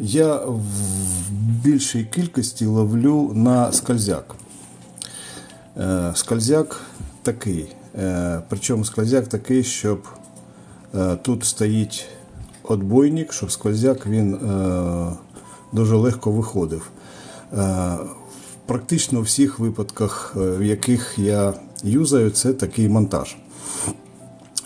Я в більшій кількості ловлю на скользяк. Е, Скользяк такий. Е, Причому скользяк такий, щоб е, тут стоїть отбойник, щоб скользяк він дуже легко виходив. Практично у всіх випадках, в яких я юзаю, це такий монтаж.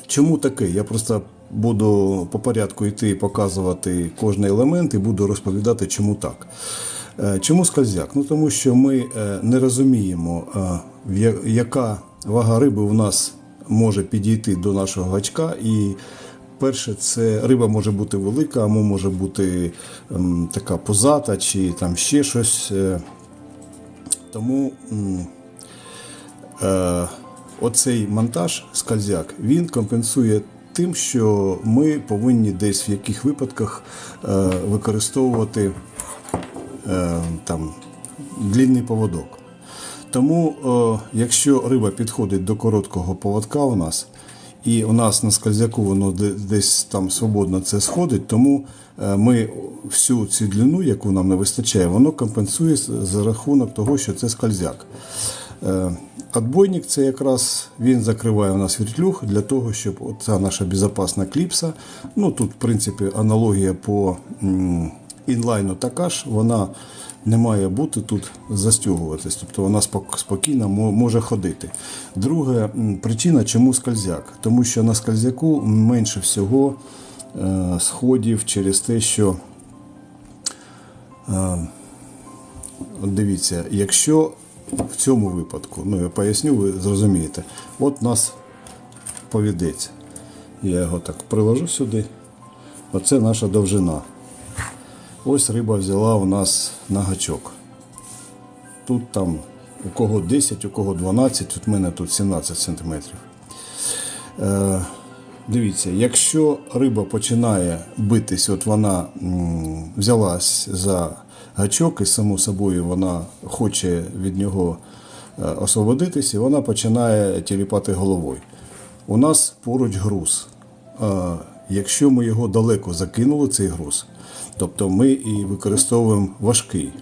Чому такий? Я просто буду по порядку йти показувати кожний елемент і буду розповідати, чому так. Е, Чому скользяк? Ну тому що ми е, не розуміємо, е, яка вага риби у нас може підійти до нашого гачка. І перше, це риба може бути велика, або може бути ем, така позата, чи там ще щось. Тому. оцей монтаж скользяк він компенсує тим, що ми повинні десь в яких випадках е, використовувати е, там длінний поводок. Тому, е, якщо риба підходить до короткого поводка у нас, і у нас на скользяку воно десь там свободно це сходить, тому ми всю цю длину, яку нам не вистачає, воно компенсує за рахунок того, що це скользяк. Е, Отбойник це якраз він закриває у нас віртлюг для того, щоб ця наша безпечна кліпса. Ну тут, в принципі, аналогія по інлайну така ж, вона не має бути тут застягуватись, тобто вона спокійно може ходити. Друга причина, чому скользяк? Тому що на скользяку менше всього е, сходів через те, що дивіться, якщо в цьому випадку, ну я поясню, ви зрозумієте, от у нас повідець. Я його так приложу сюди. Оце наша довжина. Ось риба взяла у нас на гачок. Тут там у кого 10, у кого 12, от мене тут 17 сантиметрів. Е, Дивіться, якщо риба починає битись, от вона м, взялась за гачок, і само собою вона хоче від нього е, освободитись, і вона починає тіліпати головою. У нас поруч груз. Е, Якщо ми його далеко закинули, цей груз, тобто ми і використовуємо важкий.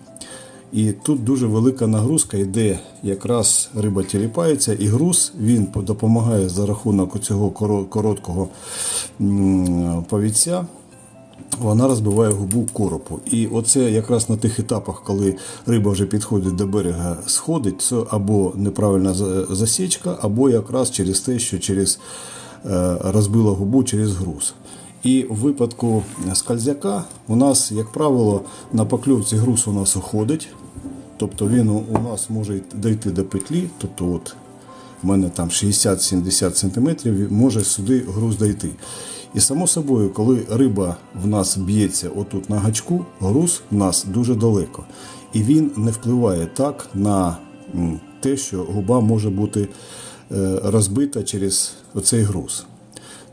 І тут дуже велика нагрузка йде, якраз риба тіліпається, і груз він допомагає за рахунок цього короткого м, повідця. Вона розбиває губу коропу. І оце якраз на тих етапах, коли риба вже підходить до берега, сходить, це або неправильна засічка, або якраз через те, що через е, розбила губу через груз. І в випадку скользяка у нас, як правило, на покльовці груз у нас уходить. Тобто він у нас може дійти до петлі, тобто от у мене там 60-70 см, може сюди груз дійти. І само собою, коли риба в нас б'ється отут на гачку, груз в нас дуже далеко. І він не впливає так на те, що губа може бути е, розбита через оцей груз.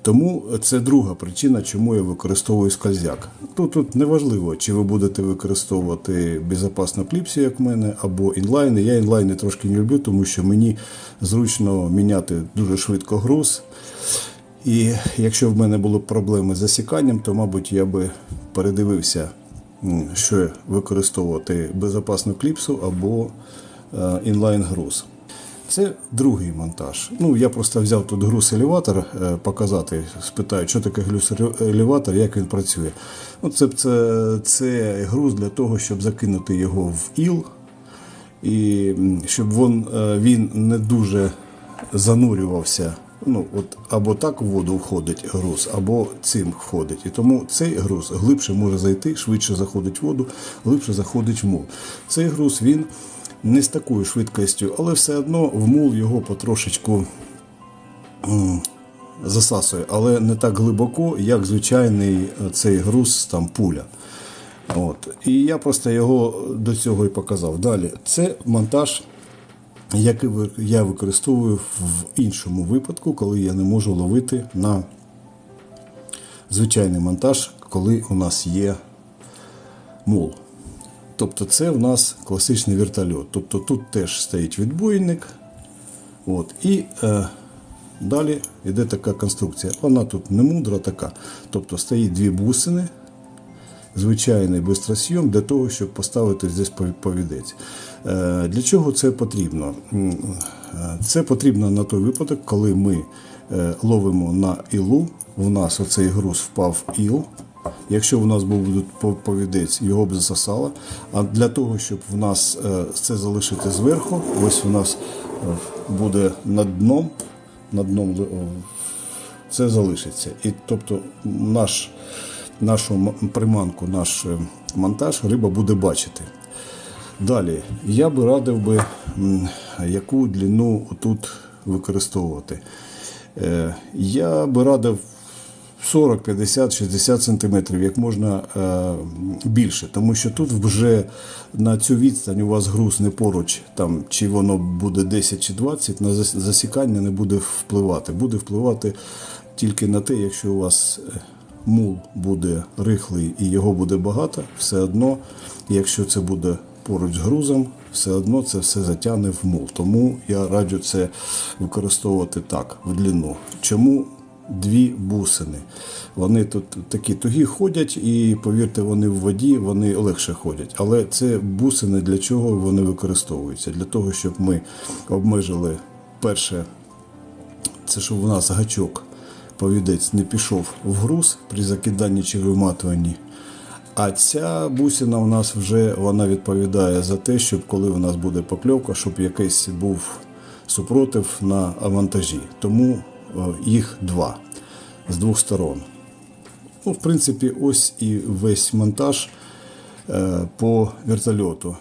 Тому це друга причина, чому я використовую скользяк. Тут, тут неважливо, чи ви будете використовувати безпечну кліпсу, як в мене, або інлайни. Я інлайни трошки не люблю, тому що мені зручно міняти дуже швидко груз. І якщо в мене були проблеми з засіканням, то, мабуть, я би передивився, що використовувати безпечну кліпсу або е, інлайн груз. Це другий монтаж. Ну, я просто взяв тут груз елеватор е, показати, спитаю, що таке груз елеватор, як він працює. Ну, це, це, це груз для того, щоб закинути його в іл, і щоб він, е, він не дуже занурювався. Ну, от або так в воду входить груз, або цим входить. І тому цей груз глибше може зайти, швидше заходить в воду, глибше заходить в мул. Цей груз він не з такою швидкістю, але все одно в мул його потрошечку засасує, але не так глибоко, як звичайний е, цей груз там пуля. От. І я просто його до цього і показав. Далі, це монтаж, який я використовую в іншому випадку, коли я не можу ловити на звичайний монтаж, коли у нас є мул. Тобто це в нас класичний вертольот. Тобто тут теж стоїть відбойник. От, і е, далі йде така конструкція. Вона тут не мудра така. Тобто стоїть дві бусини, звичайний бистросйом для того, щоб поставити здесь повідець. Е, Для чого це потрібно? Е, Це потрібно на той випадок, коли ми е, ловимо на ілу, в нас оцей груз впав іл. Якщо в нас був повідець, його б засосало. А для того, щоб в нас це залишити зверху, ось у нас буде над дном, над дном це залишиться. І тобто наш, нашу приманку, наш е, монтаж риба буде бачити. Далі, я би радив би, яку длину тут використовувати. Е, Я би радив 40, 50, 60 сантиметрів, як можна е, більше, тому що тут вже на цю відстань у вас груз не поруч, там, чи воно буде 10 чи 20, на засікання не буде впливати. Буде впливати тільки на те, якщо у вас мул буде рихлий і його буде багато, все одно, якщо це буде поруч з грузом, все одно це все затягне в мул. Тому я раджу це використовувати так, в длину. Чому дві бусини? Вони тут такі тугі ходять, і повірте, вони в воді вони легше ходять. Але це бусини для чого вони використовуються? Для того, щоб ми обмежили перше це щоб у нас гачок повідець не пішов в груз при закиданні чи виматуванні. А ця бусина у нас вже вона відповідає за те, щоб коли у нас буде покльовка, щоб якийсь був супротив на вантажі. Тому е, їх два з двох сторон. Ну, в принципі, ось і весь монтаж е, по вертольоту.